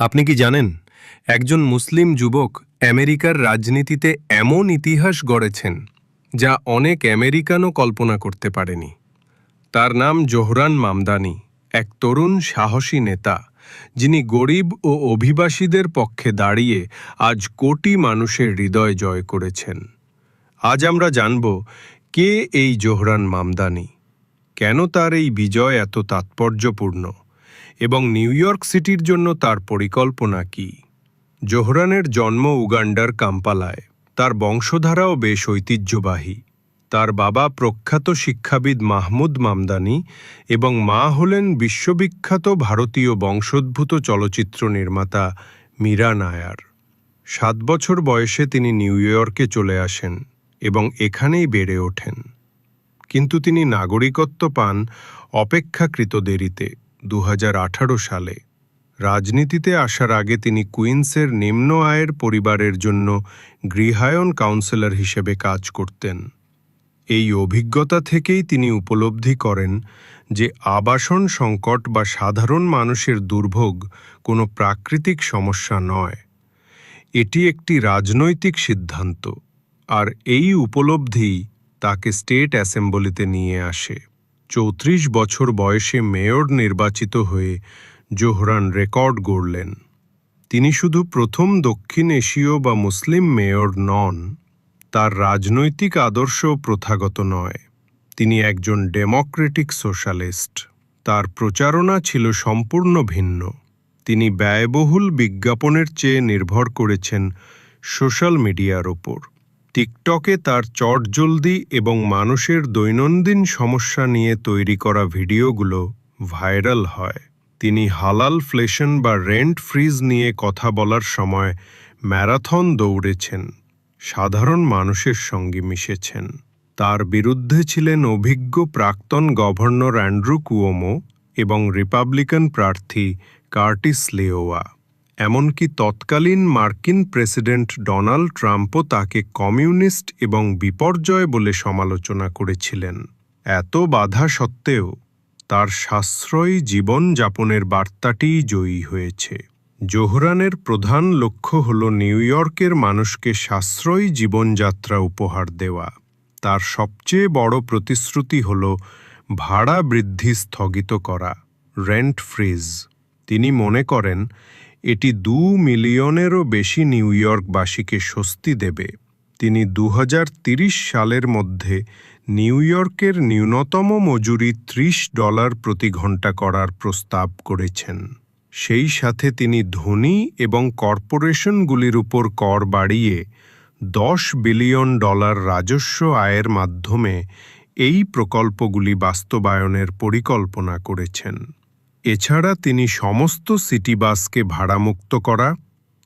আপনি কি জানেন, একজন মুসলিম যুবক আমেরিকার রাজনীতিতে এমন ইতিহাস গড়েছেন, যা অনেক আমেরিকানও কল্পনা করতে পারেনি। তার নাম জোহরান মামদানি, এক তরুণ সাহসী নেতা, যিনি গরিব ও অভিবাসীদের পক্ষে দাঁড়িয়ে আজ কোটি মানুষের হৃদয় জয় করেছেন। আজ আমরা জানব, কে এই জোহরান মামদানি? কেন তার এই বিজয় এত তাৎপর্যপূর্ণ? এবং নিউ ইয়র্ক সিটির জন্য তার পরিকল্পনা কি? জোহরানের জন্ম উগান্ডার কাম্পালায়। তার বংশধারাও বেশ ঐতিহ্যবাহী। তার বাবা প্রখ্যাত শিক্ষাবিদ মাহমুদ মামদানি এবং মা হলেন বিশ্ববিখ্যাত ভারতীয় বংশোদ্ভূত চলচ্চিত্র নির্মাতা মীরা নায়ার। সাত বছর বয়সে তিনি নিউ ইয়র্কে চলে আসেন এবং এখানেই বেড়ে ওঠেন। কিন্তু তিনি নাগরিকত্ব পান অপেক্ষাকৃত দেরিতে। দু হাজার আঠারো সালে। রাজনীতিতে আসার আগে তিনি কুইন্সের নিম্ন আয়ের পরিবারের জন্য গৃহায়ন কাউন্সিলর হিসেবে কাজ করতেন। এই অভিজ্ঞতা থেকেই তিনি উপলব্ধি করেন যে আবাসন সংকট বা সাধারণ মানুষের দুর্ভোগ কোনো প্রাকৃতিক সমস্যা নয়। এটি একটি রাজনৈতিক সিদ্ধান্ত, আর এই উপলব্ধিই তাকে স্টেট অ্যাসেম্বলিতে নিয়ে আসে। চৌত্রিশ বছর বয়সে মেয়র নির্বাচিত হয়ে জোহরান রেকর্ড গড়লেন। তিনি শুধু প্রথম দক্ষিণ এশীয় বা মুসলিম মেয়র নন, তার রাজনৈতিক আদর্শ প্রথাগত নয়। তিনি একজন ডেমোক্রেটিক সোশ্যালিস্ট। তার প্রচারণা ছিল সম্পূর্ণ ভিন্ন। তিনি ব্যয়বহুল বিজ্ঞাপনের চেয়ে নির্ভর করেছেন সোশ্যাল মিডিয়ার ওপর। টিকটকে তার চটজলদি এবং মানুষের দৈনন্দিন সমস্যা নিয়ে তৈরি করা ভিডিওগুলো ভাইরাল হয়। তিনি হালাল ফ্লেশন বা রেন্ট ফ্রিজ নিয়ে কথা বলার সময় ম্যারাথন দৌড়েছেন। সাধারণ মানুষের সঙ্গে মিশেছেন। তার বিরুদ্ধে ছিলেন অভিজ্ঞ প্রাক্তন গভর্নর অ্যান্ড্রু কুয়োমো এবং রিপাবলিকান প্রার্থী কার্টিস লিওয়া। এমনকি তৎকালীন মার্কিন প্রেসিডেন্ট ডোনাল্ড ট্রাম্পও তাকে কমিউনিস্ট এবং বিপর্যয় বলে সমালোচনা করেছিলেন। এত বাধা সত্ত্বেও তার সাশ্রয়ী জীবনযাপনের বার্তাটিই জয়ী হয়েছে। জোহরানের প্রধান লক্ষ্য হল নিউ ইয়র্কের মানুষকে সাশ্রয়ী জীবনযাত্রা উপহার দেওয়া। তার সবচেয়ে বড় প্রতিশ্রুতি হল ভাড়া বৃদ্ধি স্থগিত করা রেন্ট ফ্রিজ তিনি মনে করেন এটি দু মিলিয়নেরও বেশি নিউ ইয়র্কবাসীকে স্বস্তি দেবে। তিনি দু সালের মধ্যে নিউ ইয়র্কের ন্যূনতম মজুরি ত্রিশ ডলার প্রতি ঘণ্টা করার প্রস্তাব করেছেন। সেই সাথে তিনি ধনী এবং কর্পোরেশনগুলির উপর কর বাড়িয়ে দশ বিলিয়ন ডলার রাজস্ব আয়ের মাধ্যমে এই প্রকল্পগুলি বাস্তবায়নের পরিকল্পনা করেছেন। এছাড়া তিনি সমস্ত সিটি বাসকে ভাড়ামুক্ত করা,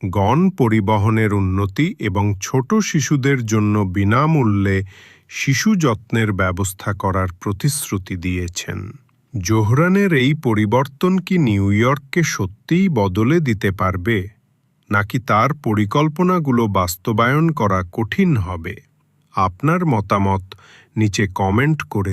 গণ পরিবহনের উন্নতি এবং ছোট শিশুদের জন্য বিনামূল্যে শিশু যত্নের ব্যবস্থা করার প্রতিশ্রুতি দিয়েছেন। জোহরানের এই পরিবর্তন কি নিউ ইয়র্ককে সত্যিই বদলে দিতে পারবে, নাকি তার পরিকল্পনাগুলো বাস্তবায়ন করা কঠিন হবে? আপনার মতামত নিচে কমেন্ট করে